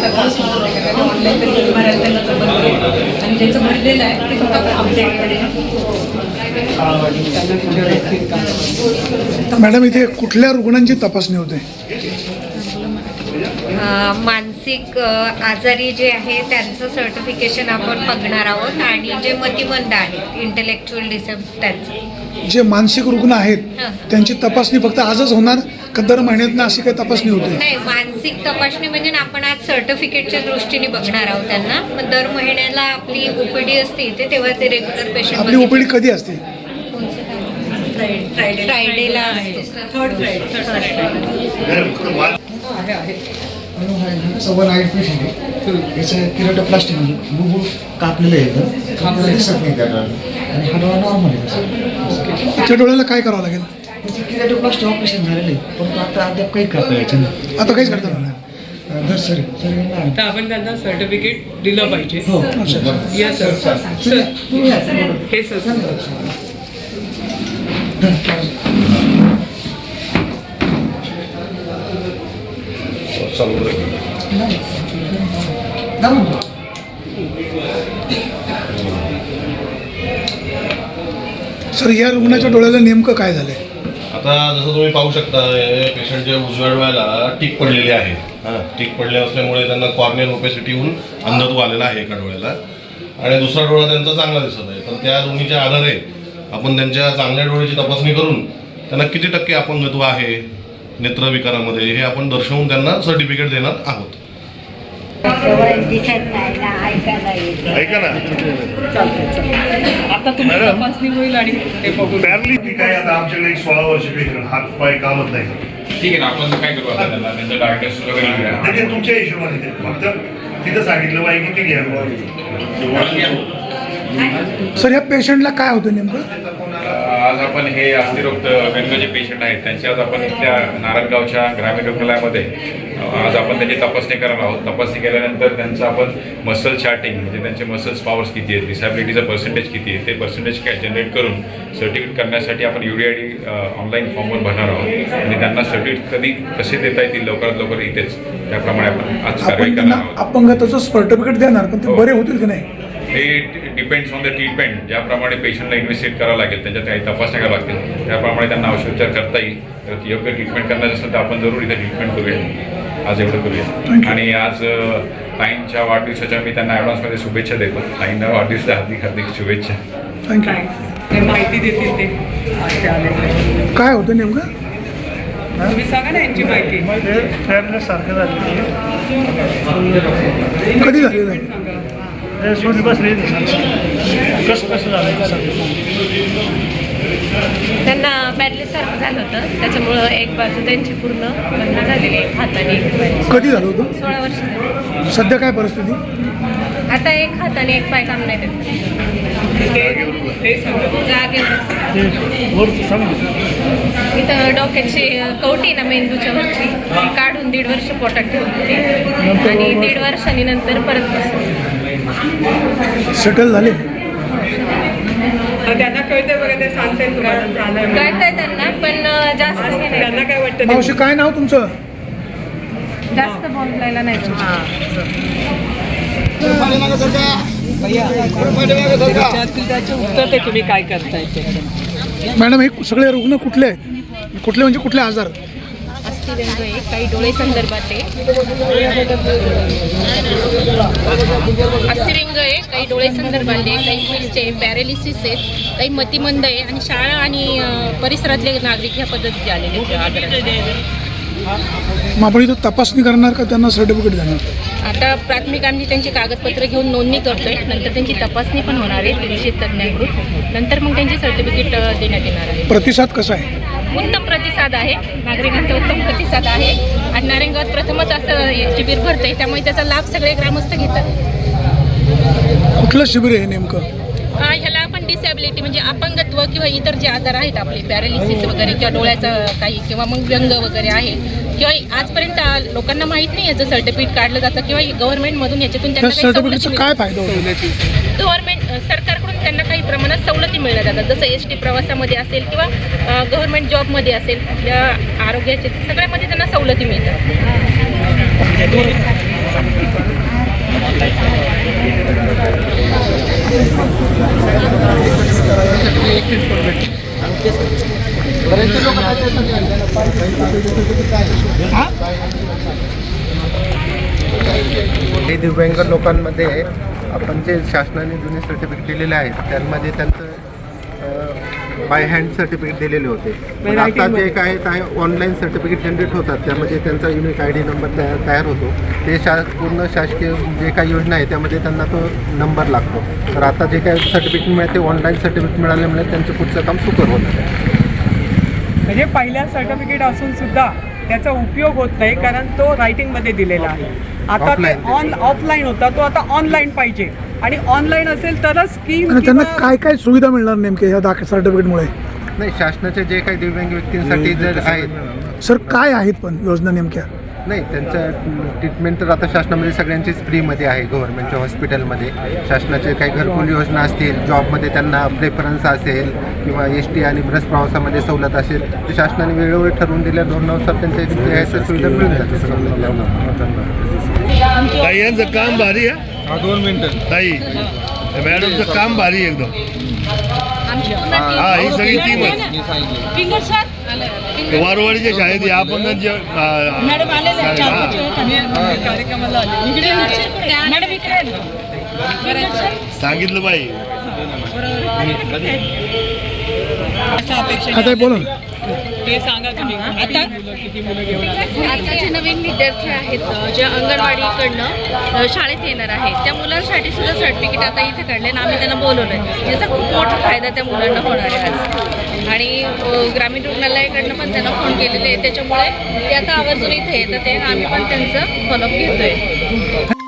त्याचा का ऑनलाईन तरी त्यांना जमत नाही. आणि ज्याचं भरलेलं आहे ते फक्त अपडेट मॅडम इथे कुठल्या रुग्णांची तपासणी होते? मानसिक आजारी जे आहे त्यांचं सर्टिफिकेशन आपण बघणार आहोत. आणि जे मतिमंद आहेत इंटेलेक्च्युअल डिसेब त्यांचं. जे मानसिक रुग्ण आहेत. त्यांची तपासणी फक्त आजच होणार? का दर महिन्यात अशी काही तपासणी होते? नाही मानसिक तपासणी म्हणजे ना आपण आज सर्टिफिकेटच्या दृष्टीने बघणार आहोत त्यांना. मग दर महिन्याला आपली ओपीडी असते इथे तेव्हा ते रेग्युलर पेशंट आपली ओपीडी कधी असते? फ्रायडेला असते. थर्ड सव्वा नाईट पेशंट आहे. याचं किराटोप्लास्टिक म्हणजे बुबुळ कापलेलं आहे एकदम आपल्याला दिसत नाही त्याला. आणि हा डोळा नॉर्मल आहे. तसा. त्याच्या डोळ्याला काय करावं लागेल? त्याचं किराटोप्लास्टिक ऑपरेशन झालेलं आहे परंतु आता अद्याप काही करता यायचं नाही आता काहीच करता येणार नाही. अं, दर सर सर. तर आपण त्यांना सर्टिफिकेट दिलं पाहिजे हो अच्छा या सर तुम्ही या, सर. हे सर. सर या रुग्णाच्या डोळ्याला नेमकं काय झालंय आता जसं तुम्ही पाहू शकता पेशंटच्या उजव्या डोळ्याला टीक पडलेली आहे. हां टीक पडले असल्यामुळे त्यांना कॉर्नियल ओपेसिटी होऊन अंधत्व आलेला आहे एका डोळ्याला. आणि दुसरा डोळा त्यांचा चांगला दिसत आहे. तर त्या दोन्हीच्या आधारे आपण त्यांच्या चांगल्या डोळ्याची तपासणी करून त्यांना किती टक्के अपंगत्व आहे नेत्रविकारामध्ये हे आपण दर्शवून त्यांना सर्टिफिकेट देणार आहोत. ऐका ना. आता तुमची तपासणी होईल आणि ते बघू आमच्याकडे एक सोळा वर्ष पेशंट हात पाय कामच नाही. करत. ठीक आहे ना आपण काय करू आता त्याला त्यांचं डायग्नोसिस वगैरे ते. ते तुमच्या हिशोबाने ते. फक्त तिथं सांगितलं पाहिजे की ते घ्या. सर या पेशंटला काय होतं नेमकं? आज आपण हे अस्थिरोक्त व्यंग जे पेशंट आहेत. त्यांची आज आपण इथल्या नारायणगावच्या ग्रामीण रुग्णालयामध्ये आज आपण त्यांची तपासणी करणार आहोत. तपासणी केल्यानंतर त्यांचं आपण मसल चार्टिंग म्हणजे त्यांचे मसल्स पॉवर्स किती आहेत डिसॅबिलिटीचं पर्सेंटेज किती आहे ते पर्सेंटेज काय जनरेट करून सर्टिफिकेट करण्यासाठी आपण U D I D online फॉर्मवर भरणार आहोत. आणि त्यांना सर्टिफिकेट कधी कसे देता येतील लवकरात लवकर इथेच त्याप्रमाणे आपण आज कारवाई करणार आहोत. अपंगताचं सर्टिफिकेट देणार पण ते बरे होतील की नाही? हे डिपेंड्स ऑन द ट्रीटमेंट ज्याप्रमाणे पेशंटला इन्व्हेस्टिगेट करावं लागेल त्यांच्या काही तपासण्या कराव्या लागतील. त्याप्रमाणे त्यांना औषधोपचार करता येईल. तर योग्य ट्रीटमेंट करण्याचं असेल तर आपण जरूर इथे ट्रीटमेंट करूया. आज एवढं करूया. आणि आज ताईंच्या वाढदिवसाच्या मी त्यांना ॲडव्हान्समध्ये शुभेच्छा देतो. ताईंना वाढदिवसाच्या हार्दिक हार्दिक शुभेच्छा. थँक्यू ते माहिती देतील ते. काय होतं नेमकं? तुम्ही सांगा ना यांची माहिती. सारखं झालं कधी बसले. कसं कसं झालं त्यांना पॅरलिसारखं झालं होतं. त्याच्यामुळं एक बाजू त्यांची पूर्ण बंद झालेली आहे हाताने. एक पाय. कधी झालं होतं? सोळा वर्ष झाली. सध्या काय परिस्थिती? आता एक हाताने एक पाय काम नाही देत जागेवर. इथं डोक्याची कवटी ना मेंदूच्या वरची ती काढून दीड वर्ष पोटात ठेवून होती. आणि दीड वर्षांनी नंतर परत. सेटल झाले? तर त्यांना कळतंय बघा ते तुम्हाला झालंय म्हणून. कळतंय त्यांना पण जास्त हे त्यांना काय वाटतं ते- मावशी काय नाव तुमचं? जास्त बोलायला नाही. त्याचं त्याचे उत्तर ते तुम्ही काय करताय? ते मॅडम हे सगळे रुग्ण कुठले आहेत? कुठले म्हणजे कुठले आजार? आहे. काही डोळे संदर्भात आहे. अस्थिरंग आहे. काही डोळे संदर्भात आहे. काही फिल्डचे पॅरालिसिस आहेत काही मतिमंद आहे. आणि शाळा आणि परिसरातले नागरिक ह्या पद्धतीचे आलेले आहेत. आपण इथं तपासणी करणार का? त्यांना सर्टिफिकेट देणार? आता प्राथमिक आम्ही त्यांची कागदपत्र घेऊन नोंदणी करतोय. नंतर त्यांची तपासणी पण होणार आहे. विशेष तज्ज्ञांकडून नंतर मग त्यांची सर्टिफिकेट देण्यात येणार आहे. प्रतिसाद कसा आहे? उत्तम प्रतिसाद आहे. नागरिकांचा उत्तम प्रतिसाद आहे. आणि नारायणगावात प्रथमच असं शिबिर भरतंय. त्यामुळे त्याचा लाभ सगळे ग्रामस्थ घेतात. कुठलं शिबिर आहे नेमकं? ह्याला आपण डिसॅबिलिटी म्हणजे अपंगत्व किंवा इतर जे आजार आहेत आपले पॅरालिसिस वगैरे किंवा डोळ्याचं काही किंवा मग व्यंग वगैरे आहे. किंवा आजपर्यंत लोकांना माहीत नाही याचं सर्टिफिकेट काढलं जातं किंवा गव्हर्नमेंटमधून याच्यातून त्या त्यांना काय फायदा गव्हर्नमेंट काही प्रमाणात सवलती मिळल्या जातात. जसं एस टी प्रवासामध्ये असेल किंवा गव्हर्नमेंट जॉबमध्ये असेल आपल्या आरोग्याचे सगळ्यामध्ये त्यांना सवलती मिळतात. दिव्यांग लोकांमध्ये आपण जे शासनाने जुने सर्टिफिकेट दिलेले आहेत त्यामध्ये त्यांचं बाय हँड सर्टिफिकेट दिलेले होते. पण आता जे काय आहे ऑनलाईन सर्टिफिकेट जनरेट होतात त्यामध्ये त्यांचा युनिक आय डी नंबर तयार तयार होतो. ते शा पूर्ण शासकीय जे काही योजना आहे त्यामध्ये त्यांना तो नंबर लागतो. तर आता जे काही सर्टिफिकेट मिळते ऑनलाईन सर्टिफिकेट मिळाल्यामुळे त्यांचं पुढचं काम सुकर होतं म्हणजे पहिल्या सर्टिफिकेट असून सुद्धा त्याचा उपयोग होत नाही कारण तो रायटिंगमध्ये दिलेला आहे. आता ते. ऑन ऑफलाईन होता. तो आता ऑनलाईन पाहिजे. आणि ऑनलाईन असेल तरच स्कीम आणि त्यांना काय काय सुविधा मिळणार नेमके ह्या दाखल सर्टिफिकेटमुळे नाही शासनाचे जे काही दिव्यांग व्यक्तींसाठी जर आहेत सर काय आहेत पण योजना नेमक्या? नाही त्यांचं ट्रीटमेंट तर आता शासनामध्ये सगळ्यांचीच फ्रीमध्ये आहे गव्हर्नमेंटच्या हॉस्पिटलमध्ये शासनाचे काही घरकुल योजना असतील जॉबमध्ये त्यांना प्रेफरन्स असेल किंवा एस टी आणि बस प्रवासामध्ये सवलत असेल तर शासनाने वेळोवेळी ठरवून दिल्या धोरणानुसार त्यांच्या या सुविधा मिळून जाते ताई यांचं काम भारी आहे दोन मिनिटं। ताई मॅडमचं काम भारी आहे एकदम। हा ही। सगळी टीमच वारवाडीच्या शाळेत या आपण सांगितलं बाई आता बोला ना. आता नवीन विद्यार्थी आहेत जे अंगणवाडीकडनं शाळेत येणार आहेत. त्या मुलांसाठी सुद्धा सर्टिफिकेट आता इथे काढले आणि आम्ही त्यांना बोलवलं आहे याचा खूप मोठा फायदा त्या मुलांना होणार आहे आज. आणि ग्रामीण रुग्णालयाकडनं पण त्यांना फोन केलेले आहे त्याच्यामुळे ते आता आवर्जून इथे येतात ते आम्ही पण त्यांचं फॉलोअप घेतोय.